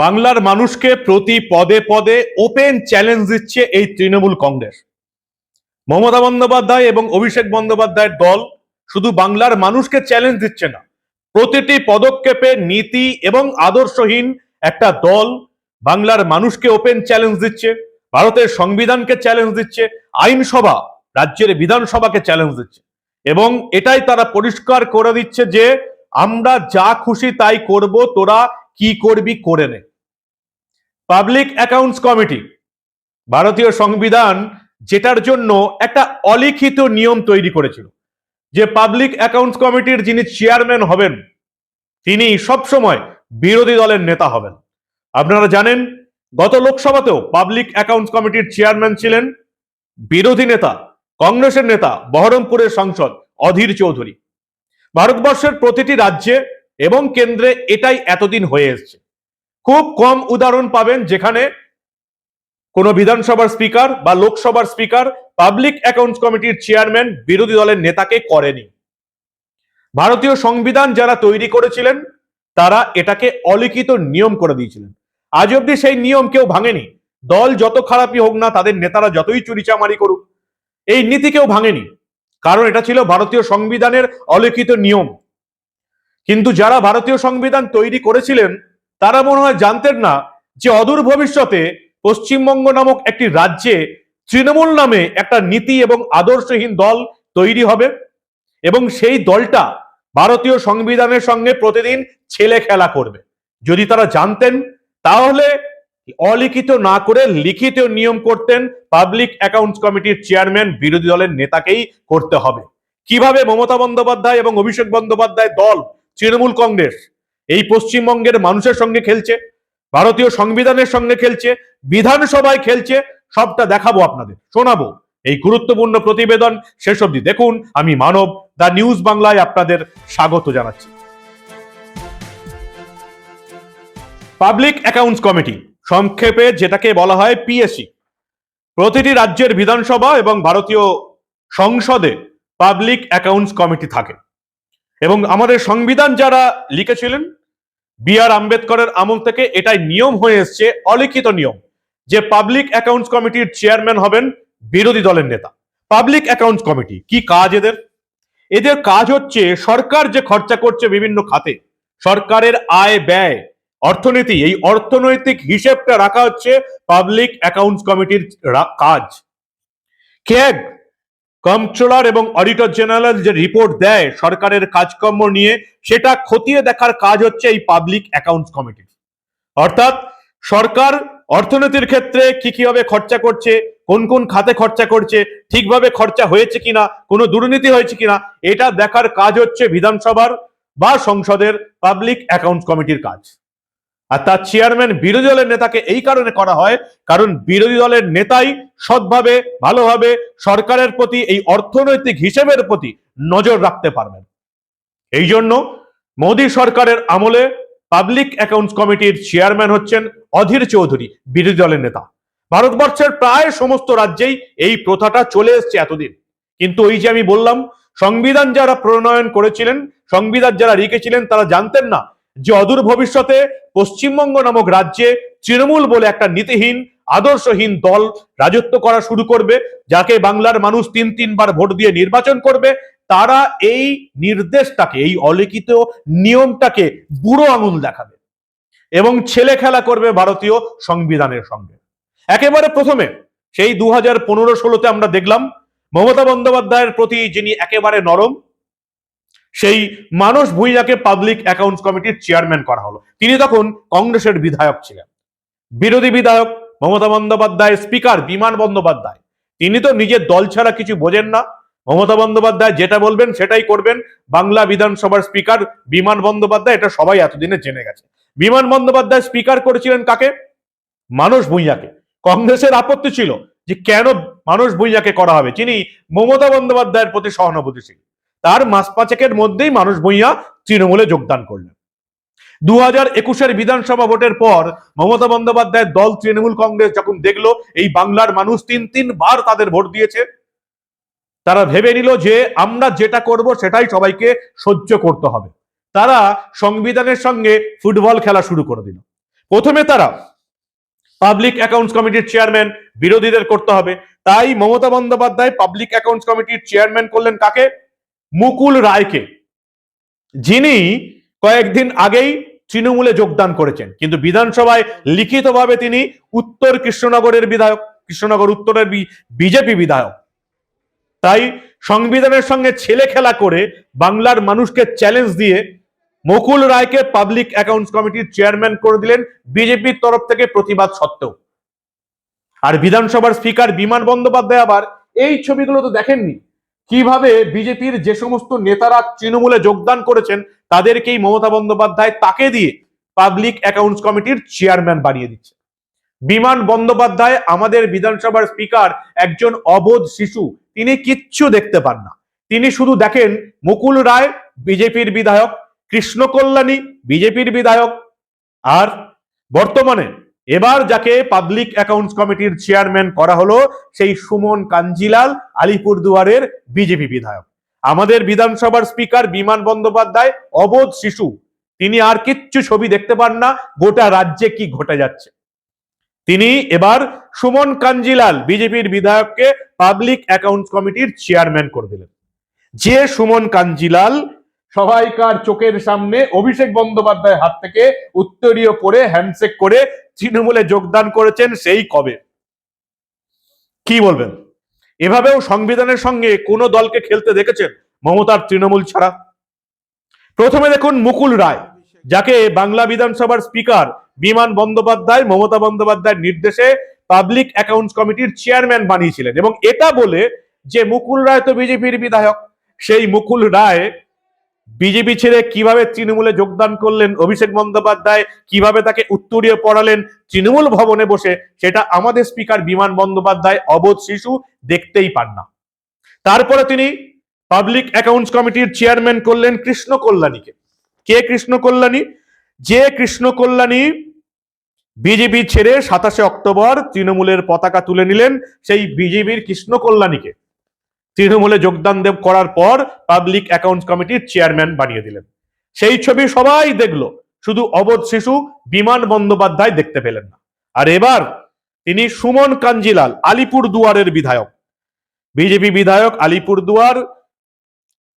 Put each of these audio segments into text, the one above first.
বাংলার মানুষকে প্রতি পদে পদে ওপেন চ্যালেঞ্জ দিচ্ছে এই তৃণমূল কংগ্রেস। মমতা বন্দ্যোপাধ্যায় এবং অভিষেক বন্দ্যোপাধ্যায়ের দল শুধু বাংলার মানুষকে চ্যালেঞ্জ দিচ্ছে না, প্রতিটি পদক্ষেপে নীতি এবং আদর্শহীন একটা দল বাংলার মানুষকে ওপেন চ্যালেঞ্জ দিচ্ছে, ভারতের সংবিধানকে চ্যালেঞ্জ দিচ্ছে, আইনসভা, রাজ্যের বিধানসভাকে চ্যালেঞ্জ দিচ্ছে। এবং এটাই তারা পরিষ্কার করে দিচ্ছে যে, আমরা যা খুশি তাই করব, তোরা কি করবি করে নে। পাবলিক অ্যাকাউন্টস কমিটি ভারতীয় সংবিধান যেটার জন্য একটা অলিখিত নিয়ম তৈরি করেছিল যে পাবলিক অ্যাকাউন্টস কমিটির যিনি চেয়ারম্যান হবেন, তিনি সবসময় বিরোধী দলের নেতা হবেন। আপনারা জানেন, গত লোকসভাতেও পাবলিক অ্যাকাউন্টস কমিটির চেয়ারম্যান ছিলেন, বিরোধী নেতা, কংগ্রেসের নেতা, বহরমপুরের সাংসদ অধীর চৌধুরী। ভারতবর্ষের প্রতিটি রাজ্যে এবং কেন্দ্রে এটাই এতদিন হয়ে এসছে। খুব কম উদাহরণ পাবেন যেখানে কোনো বিধানসভার স্পিকার বা লোকসভার স্পিকার, পাবলিক অ্যাকাউন্টস কমিটির চেয়ারম্যান, বিরোধী দলের নেতাকে করেনি। ভারতীয় সংবিধান যারা তৈরি করেছিলেন, তারা এটাকে অলিখিত নিয়ম করে দিয়েছিলেন। আজ অব্দি সেই নিয়ম কেউ ভাঙেনি। দল যত খারাপই হোক না, তাদের নেতারা যতই চুরিচামারি করুক, এই নীতি কেউ ভাঙেনি। কারণ এটা ছিল ভারতীয় সংবিধানের অলিখিত নিয়ম। কিন্তু যারা ভারতীয় সংবিধান তৈরি করেছিলেন, তারা মনে হয় জানতেন না যে অদূর ভবিষ্যতে পশ্চিমবঙ্গ নামক একটি রাজ্যে তৃণমূল নামে একটা নীতি এবং আদর্শহীন দল তৈরি হবে এবং সেই দলটা ভারতীয় সংবিধানের সঙ্গে প্রতিদিন ছেলে খেলা করবে। যদি তারা জানতেন, তাহলে অলিখিত না করে লিখিত নিয়ম করতেন পাবলিক অ্যাকাউন্টস কমিটির চেয়ারম্যান বিরোধী দলের নেতাকেই করতে হবে। কীভাবে মমতা বন্দ্যোপাধ্যায় এবং অভিষেক বন্দ্যোপাধ্যায় দল তৃণমূল কংগ্রেস। এই পশ্চিমবঙ্গের মানুষের সঙ্গে খেলছে, ভারতীয় সংবিধানের সঙ্গে খেলছে, বিধানসভায় খেলছে, সবটা দেখাবো আপনাদের, শোনাবো। এই গুরুত্বপূর্ণ প্রতিবেদন শেষ অবধি দেখুন, আমি মানব দা নিউজ বাংলায় আপনাদের স্বাগত জানাচ্ছি। পাবলিক অ্যাকাউন্টস কমিটি, সংক্ষেপে যেটাকে বলা হয় পিএসসি, প্রতিটি রাজ্যের বিধানসভা এবং ভারতীয় সংসদে পাবলিক অ্যাকাউন্টস কমিটি থাকে। এবং আমাদের সংবিধান যারা লিখেছিলেন বি আর আম্বেদকরের আমল থেকে এটাই নিয়ম হয়ে এসছে, অলিখিত নিয়ম, যে পাবলিক অ্যাকাউন্টস কমিটির চেয়ারম্যান হবেন বিরোধী দলের নেতা। পাবলিক অ্যাকাউন্টস কমিটি কি কাজ এদের? এদের কাজ হচ্ছে সরকার যে খরচা করছে বিভিন্ন খাতে, সরকারের আয় ব্যয়, অর্থনীতি, এই অর্থনৈতিক হিসেবটা রাখা হচ্ছে পাবলিক অ্যাকাউন্টস কমিটির কাজ। ক্যাগ কন্ট্রোলার এবং অডিটর জেনারেল যে রিপোর্ট দেয় সরকারের কাজকর্ম নিয়ে, সেটা খতিয়ে দেখার কাজ হচ্ছে এই পাবলিক অ্যাকাউন্টস কমিটির অর্থাৎ সরকার অর্থনীতির ক্ষেত্রে কি কীভাবে খরচা করছে, কোন কোন খাতে খরচা করছে, ঠিকভাবে খরচা হয়েছে কিনা, কোনো দুর্নীতি হয়েছে কিনা, এটা দেখার কাজ হচ্ছে বিধানসভার বা সংসদের পাবলিক অ্যাকাউন্টস কমিটির কাজ। আর তার চেয়ারম্যান বিরোধী দলের নেতাকে এই কারণে করা হয়, কারণ বিরোধী দলের নেতাই সৎভাবে, ভালোভাবে সরকারের প্রতি, এই অর্থনৈতিক হিসেবের প্রতি নজর রাখতে পারবেন। এই জন্য মোদী সরকারের আমলে পাবলিক অ্যাকাউন্টস কমিটির চেয়ারম্যান হচ্ছেন অধীর চৌধুরী, বিরোধী দলের নেতা। ভারতবর্ষের প্রায় সমস্ত রাজ্যেই এই প্রথাটা চলে এসছে এতদিন। কিন্তু ওই যে আমি বললাম, সংবিধান যারা প্রণয়ন করেছিলেন, সংবিধান যারা লিখেছিলেন তারা জানতেন না যে অদূর ভবিষ্যতে পশ্চিমবঙ্গ নামক রাজ্যে তৃণমূল বলে একটা নীতিহীন, আদর্শহীন দল রাজত্ব করা শুরু করবে, যাকে বাংলার মানুষ তিন তিনবার ভোট দিয়ে নির্বাচন করবে, তারা এই নির্দেশটাকে, এই অলিখিত নিয়মটাকে বুড়ো আঙুল দেখাবে এবং ছেলে খেলা করবে ভারতীয় সংবিধানের সঙ্গে। একেবারে প্রথমে, সেই দু হাজার পনেরো আমরা দেখলাম, মমতা বন্দ্যোপাধ্যায়ের প্রতি যিনি একেবারে নরম সেই মানস ভূঁইয়াকে পাবলিক অ্যাকাউন্টস কমিটির চেয়ারম্যান করা হলো। তিনি তখন কংগ্রেসের বিধায়ক ছিলেন। বিরোধী বিধায়ক মমতা বন্দ্যোপাধ্যায় স্পিকার বিমান বন্দ্যোপাধ্যায়। তিনি তো নিজের দল ছাড়া কিছু বোঝেন না। মমতা বন্দ্যোপাধ্যায় যেটা বলবেন সেটাই করবেন। বাংলা বিধানসভার স্পিকার বিমান বন্দ্যোপাধ্যায়, এটা সবাই এতদিনে জেনে গেছে। বিমান বন্দ্যোপাধ্যায় স্পিকার করেছিলেন কাকে? মানস ভূঁইয়াকে। কংগ্রেসের আপত্তি ছিল যে কেন মানস ভূঁইয়াকে করা হবে? যিনি মমতা বন্দ্যোপাধ্যায়ের প্রতি সহানুভূতিশীল। তার মাস পাঁচেকের মধ্যেই মানুষ ভূঁইয়া তৃণমূলে যোগদান করলেন। দু হাজার একুশের বিধানসভা ভোটের পর মমতা বন্দ্যোপাধ্যায়ের দল তৃণমূল কংগ্রেস যখন দেখল, এই বাংলার মানুষ তিন তিনবার তাদের ভোট দিয়েছে। তারা ভেবে নিল যে আমরা যেটা করব সেটাই সবাইকে সহ্য করতে হবে। তারা সংবিধানের সঙ্গে ফুটবল খেলা শুরু করে দিল। প্রথমে তারা পাবলিক অ্যাকাউন্টস কমিটির চেয়ারম্যান বিরোধীদের করতে হবে। তাই মমতা বন্দ্যোপাধ্যায় পাবলিক অ্যাকাউন্টস কমিটির চেয়ারম্যান করলেন কাকে? মুকুল রায়কে। যিনি কয়েকদিন আগেই তৃণমূলে যোগদান করেছেন। কিন্তু বিধানসভায় লিখিতভাবে তিনি উত্তর কৃষ্ণনগরের বিধায়ক, কৃষ্ণনগর উত্তরের বিজেপি বিধায়ক। তাই সংবিধানের সঙ্গে ছেলে খেলা করে বাংলার মানুষকে চ্যালেঞ্জ দিয়ে মুকুল রায়কে পাবলিক অ্যাকাউন্টস কমিটির চেয়ারম্যান করে দিলেন বিজেপির তরফ থেকে প্রতিবাদ সত্ত্বেও। আর বিধানসভার স্পিকার বিমান বন্দ্যোপাধ্যায় আবার এই ছবিগুলো তো দেখেননি। কীভাবে বিজেপির যে সমস্ত নেতারা তৃণমূলে যোগদান করেছেন, তাদেরকেই মমতা বন্দ্যোপাধ্যায় তাকে দিয়ে পাবলিক অ্যাকাউন্টস কমিটির চেয়ারম্যান বানিয়ে দিচ্ছে বিমান বন্দ্যোপাধ্যায় আমাদের বিধানসভার স্পিকার একজন অবোধ শিশু। তিনি কিচ্ছু দেখতে পান না। তিনি শুধু দেখেন মুকুল রায় বিজেপির বিধায়ক, কৃষ্ণ কল্যাণী বিজেপির বিধায়ক। আর বর্তমানে এবার যাকে পাবলিক অ্যাকাউন্টস কমিটির চেয়ারম্যান করা হলো, সেই সুমন কাঞ্জিলাল, আলিপুরদুয়ারের বিজেপি বিধায়ক। আমাদের বিধানসভার স্পিকার বিমান বন্দ্যোপাধ্যায়, অবোধ শিশু। তিনি আর কিচ্ছু ছবি দেখতে পান না, গোটা রাজ্যে কি ঘটে যাচ্ছে। তিনি এবার সুমন কাঞ্জিলাল, বিজেপির বিধায়ককে পাবলিক অ্যাকাউন্টস কমিটির চেয়ারম্যান করে দিলেন। যে সুমন কাঞ্জিলাল সবাইকার চোখের সামনে অভিষেক বন্দ্যোপাধ্যায়ের হাত থেকে উত্তরীয় পরে হ্যান্ডশেক করে তৃণমূলে যোগদান করেছেন সেই কবে? কি বলবেন? এভাবেও সংবিধানের সঙ্গে কোন দলকে খেলতে দেখেছেন মমতার তৃণমূল ছাড়া? প্রথমে দেখুন মুকুল রায়, যাকে বাংলা বিধানসভার স্পিকার বিমান বন্দ্যোপাধ্যায়, মমতা বন্দ্যোপাধ্যায়ের নির্দেশে পাবলিক অ্যাকাউন্টস কমিটির চেয়ারম্যান বানিয়েছিলেন এবং এটা বলে যে মুকুল রায় তো বিজেপির বিধায়ক, সেই মুকুল রায় বিজেপি ছেড়ে কীভাবে তৃণমূলে যোগদান করলেন অভিষেক বন্দ্যোপাধ্যায়? কীভাবে তাকে উত্তরীয় পড়ালেন? তৃণমূল ভবনে বসে সেটা আমাদের স্পিকার বিমান বন্দ্যোপাধ্যায়, অবোধ শিশু, দেখতেই পান না। তারপরে তিনি পাবলিক অ্যাকাউন্টস কমিটির চেয়ারম্যান করলেন কৃষ্ণ কল্যাণীকে। কে কৃষ্ণ কল্যাণী? যে কৃষ্ণ কল্যাণী বিজেপি ছেড়ে সাতাশে অক্টোবর তৃণমূলের পতাকা তুলে নিলেন, সেই বিজেপির কৃষ্ণ কল্যাণীকে। তৃণমূলে যোগদান দেব করার পর পাবলিক অ্যাকাউন্টস কমিটির চেয়ারম্যান বানিয়ে দিলেন। সেই ছবি সবাই দেখল, শুধু অবোধ শিশু বিমান বন্দ্যোপাধ্যায় দেখতে পেলেন না। আর এবার তিনি সুমন কাঞ্জিলাল আলিপুর দুয়ারের বিধায়ক। বিজেপি বিধায়ক আলিপুর দুয়ার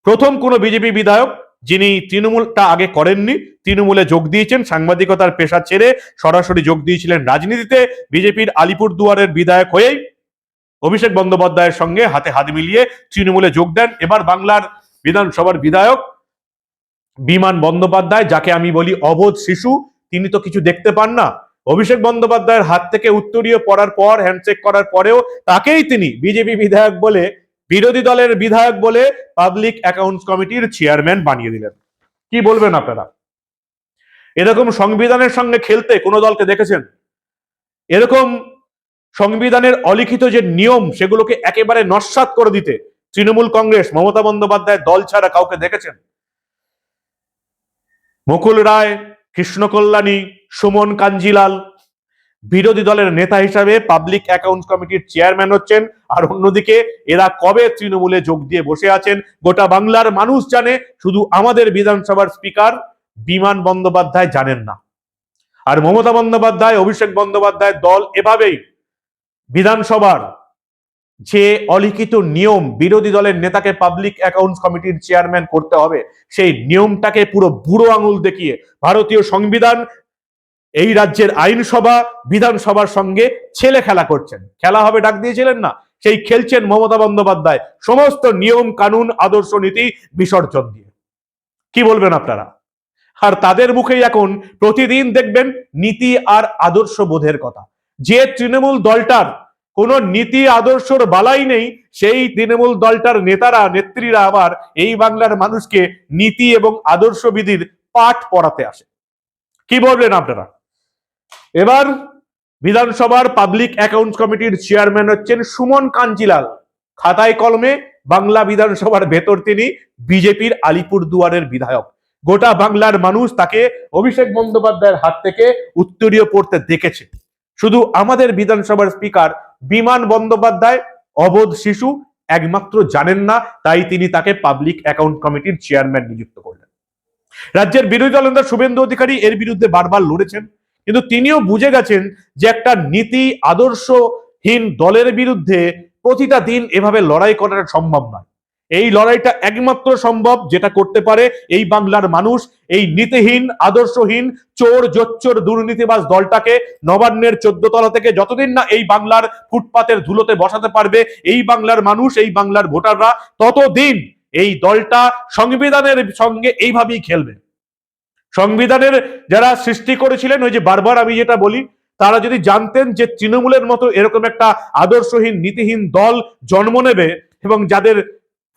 প্রথম কোন বিজেপি বিধায়ক যিনি তৃণমূলটা আগে করেননি, তৃণমূলে যোগ দিয়েছেন, সাংবাদিকতার পেশা ছেড়ে সরাসরি যোগ দিয়েছিলেন রাজনীতিতে, বিজেপির আলিপুর দুয়ারের বিধায়ক হয়েই অভিষেক বন্দ্যোপাধ্যায়ের সঙ্গে হাতে হাত মিলিয়ে তৃণমূলে যোগ দেন। এবার বাংলার বিধানসভার বিধায়ক বিমান বন্দ্যোপাধ্যায়, যাকে আমি বলি অবোধ শিশু, তিনি তো কিছু দেখতে পান না। অভিষেক বন্দ্যোপাধ্যায়ের হাত থেকে উত্তরীয় পড়ার পর হ্যান্ডশেক করার পরেও তাকেই তিনি বিজেপি বিধায়ক বলে, বিরোধী দলের বিধায়ক বলে পাবলিক অ্যাকাউন্টস কমিটির চেয়ারম্যান বানিয়ে দিলেন। কি বলবেন আপনারা? এরকম সংবিধানের সঙ্গে খেলতে কোনো দলকে দেখেছেন? এরকম সংবিধানের অলিখিত যে নিয়ম, সেগুলোকে একেবারে নস্বাত করে দিতে তৃণমূল কংগ্রেস, মমতা বন্দ্যোপাধ্যায় দল ছাড়া কাউকে দেখেছেন? মুকুল রায়, কৃষ্ণ কল্যাণী, সুমন কাঞ্জিলাল, বিরোধী দলের নেতা হিসাবে পাবলিক অ্যাকাউন্ট কমিটির চেয়ারম্যান হচ্ছেন, আর অন্যদিকে এরা কবে তৃণমূলে যোগ দিয়ে বসে আছেন, গোটা বাংলার মানুষ জানে, শুধু আমাদের বিধানসভার স্পিকার বিমান বন্দ্যোপাধ্যায় জানেন না। আর মমতা বন্দ্যোপাধ্যায়, অভিষেক বন্দ্যোপাধ্যায় দল এভাবেই বিধানসভার যে অলিখিত নিয়ম বিরোধী দলের নেতাকে পাবলিক অ্যাকাউন্টস কমিটির চেয়ারম্যান করতে হবে, সেই নিয়মটাকে পুরো বুড়ো আঙুল দেখিয়ে ভারতীয় সংবিধান, এই রাজ্যের আইনসভা, বিধানসভার সঙ্গে ছেলে খেলা করছেন। খেলা হবে ডাক দিয়েছিলেন না, সেই খেলছেন মমতা বন্দ্যোপাধ্যায়। সমস্ত নিয়ম, কানুন, আদর্শ নীতি বিসর্জন দিয়ে। কি বলবেন আপনারা? আর তাদের মুখেই এখন প্রতিদিন দেখবেন নীতি আর আদর্শ বোধের কথা। যে তৃণমূল দলটার কোন নীতি আদর্শর বালাই নেই, সেই তৃণমূল দলটার নেতারা, নেত্রীরা আবার এই বাংলার মানুষকে নীতি এবং আদর্শবিধির পাঠ পড়াতে আসে। কি বলবেন আপনারা? এবার বিধানসভার পাবলিক অ্যাকাউন্ট কমিটির চেয়ারম্যান হচ্ছেন সুমন কাঞ্জিলাল। খাতায় কলমে বাংলা বিধানসভার ভেতর তিনি বিজেপির আলিপুর দুয়ারের বিধায়ক। গোটা বাংলার মানুষ তাকে অভিষেক বন্দ্যোপাধ্যায়ের হাত থেকে উত্তরীয় পড়তে দেখেছে। শুধু আমাদের বিধানসভার স্পিকার বিমান বন্দ্যোপাধ্যায়, অবোধ শিশু একমাত্র জানেন না, তাই তিনি তাকে পাবলিক অ্যাকাউন্ট কমিটির চেয়ারম্যান নিযুক্ত করলেন। রাজ্যের বিরোধী দল নেতা শুভেন্দু অধিকারী এর বিরুদ্ধে বারবার লড়েছেন, কিন্তু তিনিও বুঝে গেছেন যে একটা নীতি আদর্শহীন দলের বিরুদ্ধে প্রতিটা দিন এভাবে লড়াই করাটা সম্ভব নয়। এই লড়াইটা একমাত্র সম্ভব যেটা করতে পারে এই বাংলার মানুষ, এই নীতিহীন, আদর্শহীন, চোর, জোচ্চোর, দুর্নীতিবাজ দলটাকে নবান্নের চোদ্দ তলা থেকে যতদিন না এই বাংলার ফুটপাতের ধুলোতে বসাতে পারবে এই বাংলার মানুষ, এই বাংলার ভোটাররা, ততদিন এই দলটা সংবিধানের সঙ্গে এইভাবেই খেলবে। সংবিধানের যারা সৃষ্টি করেছিলেন, ওই যে বারবার আমি যেটা বলি, তারা যদি জানতেন যে তৃণমূলের মতো এরকম একটা আদর্শহীন, নীতিহীন দল জন্ম নেবে এবং যাদের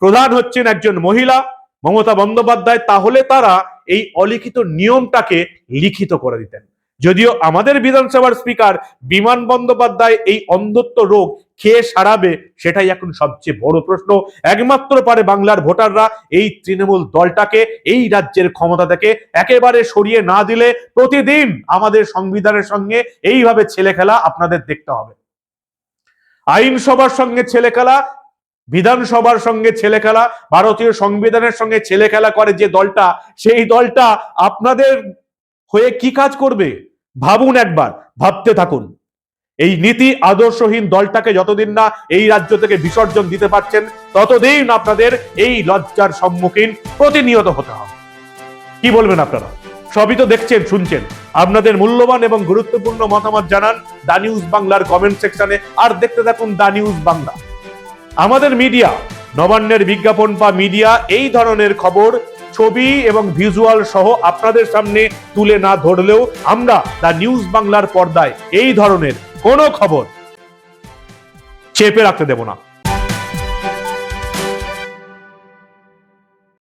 প্রধান হচ্ছেন একজন মহিলা, মমতা বন্দ্যোপাধ্যায়, তাহলে তারা এই অলিখিত নিয়মটাকে লিখিত করে দিতেন। যদিও আমাদের বিধানসভার স্পিকার বিমান বন্দ্যোপাধ্যায় এই অন্ধত্ব রোগ খেয়ে সারাবে সেটাই এখন সবচেয়ে বড় প্রশ্ন। একমাত্র পারে বাংলার ভোটাররা এই তৃণমূল দলটাকে, এই রাজ্যের ক্ষমতা থেকে একেবারে সরিয়ে না দিলে প্রতিদিন আমাদের সংবিধানের সঙ্গে এইভাবে ছেলে খেলা আপনাদের দেখতে হবে। আইনসভার সঙ্গে ছেলে খেলা বিধানসভার সঙ্গে ছেলে খেলা ভারতীয় সংবিধানের সঙ্গে ছেলে খেলা করে যে দলটা, সেই দলটা আপনাদের হয়ে কি কাজ করবে? ভাবুন একবার, ভাবতে থাকুন। এই নীতি আদর্শহীন দলটাকে যতদিন না এই রাজ্য থেকে বিসর্জন দিতে পারছেন, ততদিন আপনাদের এই লজ্জার সম্মুখীন প্রতিনিয়ত হতে হবে। কি বলবেন আপনারা? সবই তো দেখছেন, শুনছেন। আপনাদের মূল্যবান এবং গুরুত্বপূর্ণ মতামত জানান দা নিউজ বাংলার কমেন্ট সেকশনে, আর দেখতে থাকুন দা নিউজ বাংলা। আমাদের মিডিয়া, নবান্নের বিজ্ঞাপন বা মিডিয়া এই ধরনের খবর, ছবি এবং ভিজুয়াল সহ আপনাদের সামনে তুলে না ধরলেও আমরা দা নিউজ বাংলার পর্দায় এই ধরনের কোনো খবর চেপে রাখতে দেব না।